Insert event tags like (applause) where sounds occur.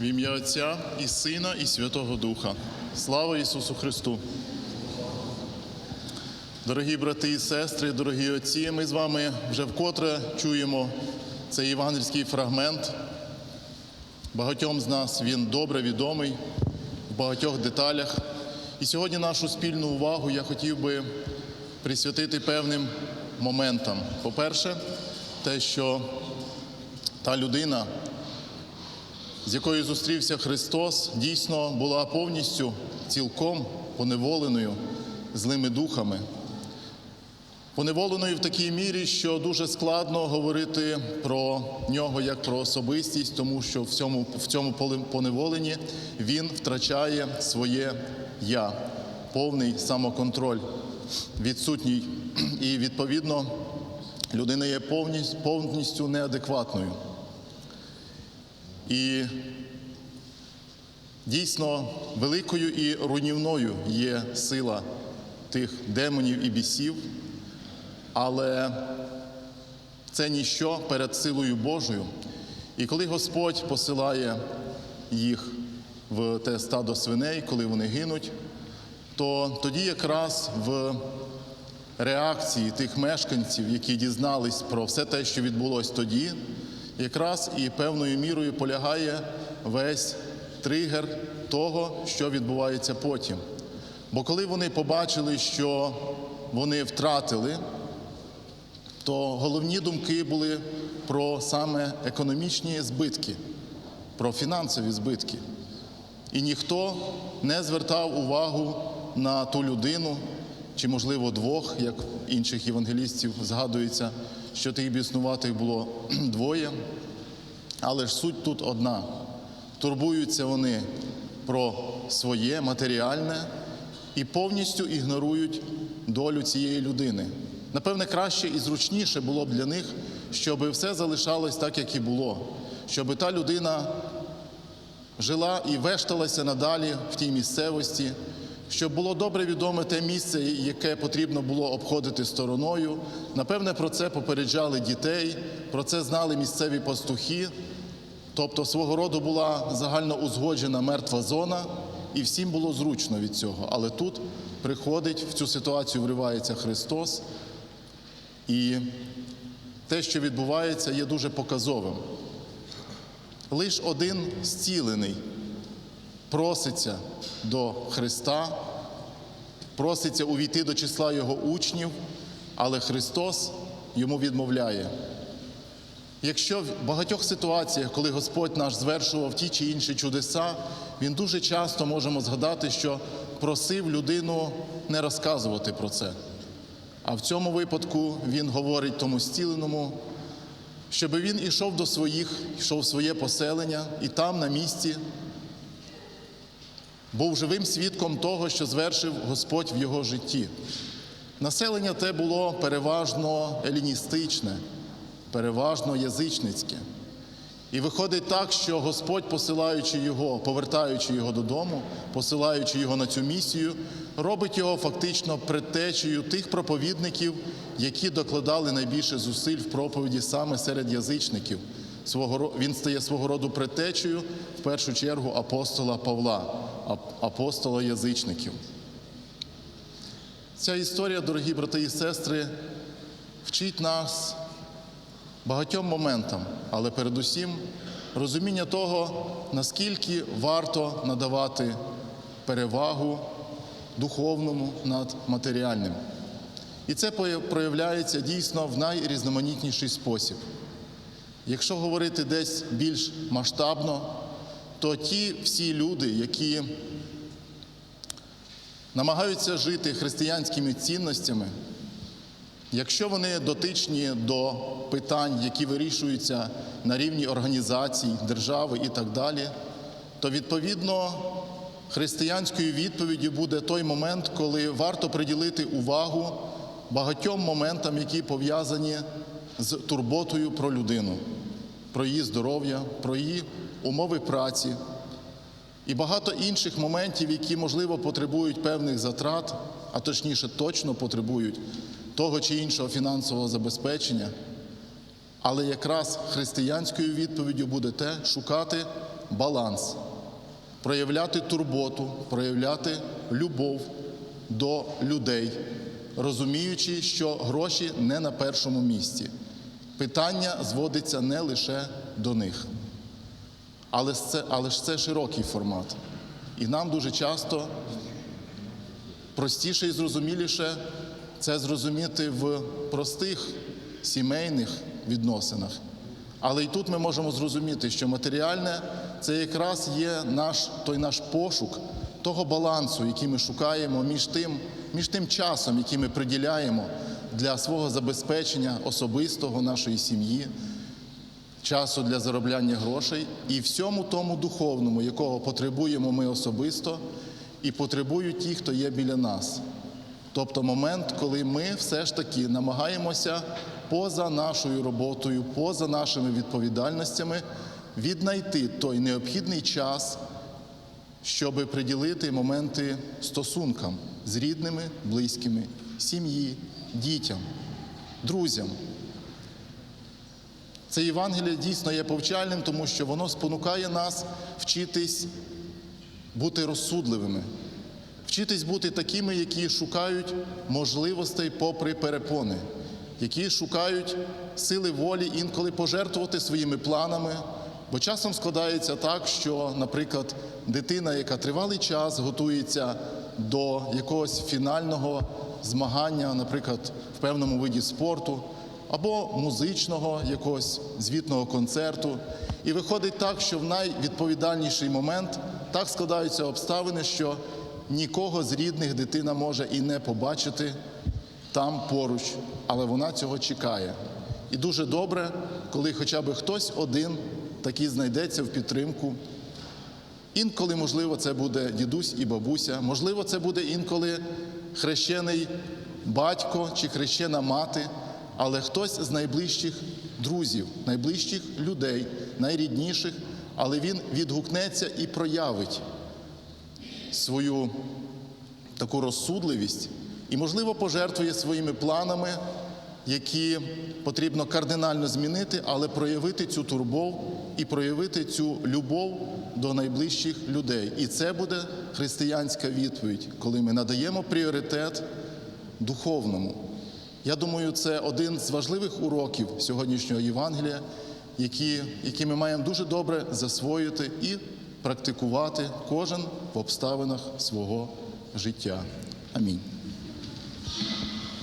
В ім'я Отця і Сина, і Святого Духа. Слава Ісусу Христу! Дорогі брати і сестри, дорогі отці, ми з вами вже вкотре чуємо цей євангельський фрагмент. Багатьом з нас він добре відомий в багатьох деталях. І сьогодні нашу спільну увагу я хотів би присвятити певним моментам. По-перше, те, що та людина, з якою зустрівся Христос, дійсно була повністю цілком поневоленою злими духами. Поневоленою в такій мірі, що дуже складно говорити про нього як про особистість, тому що в цьому, в цьому поневоленні він втрачає своє я, повний самоконтроль, відсутній. І відповідно людина є повністю, неадекватною. І дійсно великою і руйнівною є сила тих демонів і бісів, але це ніщо перед силою Божою. І коли Господь посилає їх в те стадо свиней, коли вони гинуть, то тоді якраз в реакції тих мешканців, які дізнались про все те, що відбулось тоді, якраз і певною мірою полягає весь тригер того, що відбувається потім. Бо коли вони побачили, що вони втратили, то головні думки були про саме економічні збитки, про фінансові збитки. І ніхто не звертав увагу на ту людину, чи, можливо, двох, як інших євангелістів згадується, що тих біснуватих було (clears throat) двоє. Але ж суть тут одна: турбуються вони про своє матеріальне і повністю ігнорують долю цієї людини. Напевне, краще і зручніше було б для них, щоб все залишалось так, як і було, щоб та людина жила і вешталася надалі в тій місцевості, щоб було добре відоме те місце, яке потрібно було обходити стороною. Напевне, про це попереджали дітей, про це знали місцеві пастухи. Тобто свого роду була загально узгоджена мертва зона, і всім було зручно від цього. Але тут приходить в цю ситуацію, вривається Христос, і те, що відбувається, є дуже показовим. Лиш один зцілений проситься до Христа, проситься увійти до числа Його учнів, але Христос йому відмовляє. Якщо в багатьох ситуаціях, коли Господь наш звершував ті чи інші чудеса, Він дуже часто можемо згадати, що просив людину не розказувати про це. А в цьому випадку Він говорить тому зціленому, щоб він ішов до своїх, йшов в своє поселення і там, на місці, був живим свідком того, що звершив Господь в його житті. Населення те було переважно еліністичне, переважно язичницьке. І виходить так, що Господь, посилаючи його, повертаючи його додому, посилаючи його на цю місію, робить його фактично предтечею тих проповідників, які докладали найбільше зусиль в проповіді саме серед язичників. Свого він стає свого роду предтечею, в першу чергу апостола Павла, апостола язичників. Ця історія, дорогі брати і сестри, вчить нас багатьом моментам, але передусім розуміння того, наскільки варто надавати перевагу духовному над матеріальним. І це проявляється дійсно в найрізноманітніший спосіб. Якщо говорити десь більш масштабно, то ті всі люди, які намагаються жити християнськими цінностями, Якщо вони дотичні до питань, які вирішуються на рівні організацій, держави і так далі, то відповідно християнською відповіддю буде той момент, коли варто приділити увагу багатьом моментам, які пов'язані з турботою про людину, про її здоров'я, про її умови праці і багато інших моментів, які, можливо, потребують певних затрат, а точніше, точно потребують того чи іншого фінансового забезпечення. Але якраз християнською відповіддю буде те шукати баланс, проявляти турботу, проявляти любов до людей, розуміючи, що гроші не на першому місці. Питання зводиться не лише до них. Але це, але ж це широкий формат. І нам дуже часто простіше і зрозуміліше це зрозуміти в простих сімейних відносинах. Але і тут ми можемо зрозуміти, що матеріальне це якраз є наш той наш пошук того балансу, який ми шукаємо між тим, між тим часом, який ми приділяємо для свого забезпечення особистого нашої сім'ї, часу для заробляння грошей і всьому тому духовному, якого потребуємо ми особисто, і потребують ті, хто є біля нас. Тобто момент, коли ми все ж таки намагаємося поза нашою роботою, поза нашими відповідальностями віднайти той необхідний час, щоб приділити моменти стосункам з рідними, близькими, сім'ї, дітям, друзям. Це Євангеліє дійсно є повчальним, тому що воно спонукає нас вчитись бути розсудливими, вчитись бути такими, які шукають можливостей попри перепони, які шукають сили волі інколи пожертвувати своїми планами. Бо часом складається так, що, наприклад, дитина, яка тривалий час готується до якогось фінального змагання, наприклад, в певному виді спорту, або музичного якогось звітного концерту. І виходить так, що в найвідповідальніший момент так складаються обставини, що нікого з рідних дитина може і не побачити там поруч, але вона цього чекає. І дуже добре, коли хоча б хтось один такий знайдеться в підтримку. Інколи, можливо, це буде дідусь і бабуся, можливо, це буде інколи хрещений батько чи хрещена мати, але хтось з найближчих друзів, найближчих людей, найрідніших, але він відгукнеться і проявить свою таку розсудливість і, можливо, пожертвує своїми планами, які потрібно кардинально змінити, але проявити цю турбов і проявити цю любов до найближчих людей. І це буде християнська відповідь, коли ми надаємо пріоритет духовному. Я думаю, це один з важливих уроків сьогоднішнього Євангелія, які, які ми маємо дуже добре засвоїти і практикувати кожен в обставинах свого життя. Амінь.